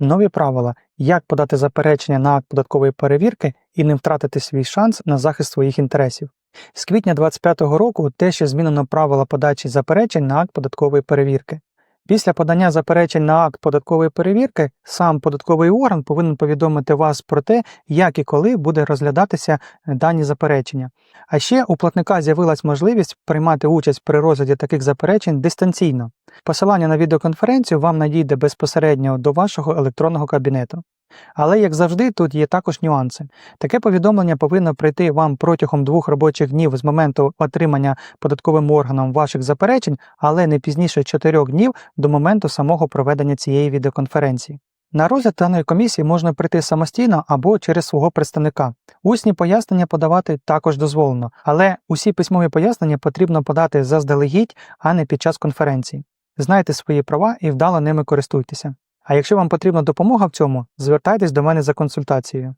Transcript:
Нові правила, як подати заперечення на акт податкової перевірки і не втратити свій шанс на захист своїх інтересів. З квітня 2025 року теж змінено правила подачі заперечень на акт податкової перевірки. Після подання заперечень на акт податкової перевірки сам податковий орган повинен повідомити вас про те, як і коли буде розглядатися дані заперечення. А ще у платника з'явилась можливість приймати участь при розгляді таких заперечень дистанційно. Посилання на відеоконференцію вам надійде безпосередньо до вашого електронного кабінету. Але, як завжди, тут є також нюанси. Таке повідомлення повинно прийти вам протягом двох робочих днів з моменту отримання податковим органом ваших заперечень, але не пізніше чотирьох днів до моменту самого проведення цієї відеоконференції. На розгляд даної комісії можна прийти самостійно або через свого представника. Усні пояснення подавати також дозволено, але усі письмові пояснення потрібно подати заздалегідь, а не під час конференції. Знайте свої права і вдало ними користуйтеся. А якщо вам потрібна допомога в цьому, звертайтесь до мене за консультацією.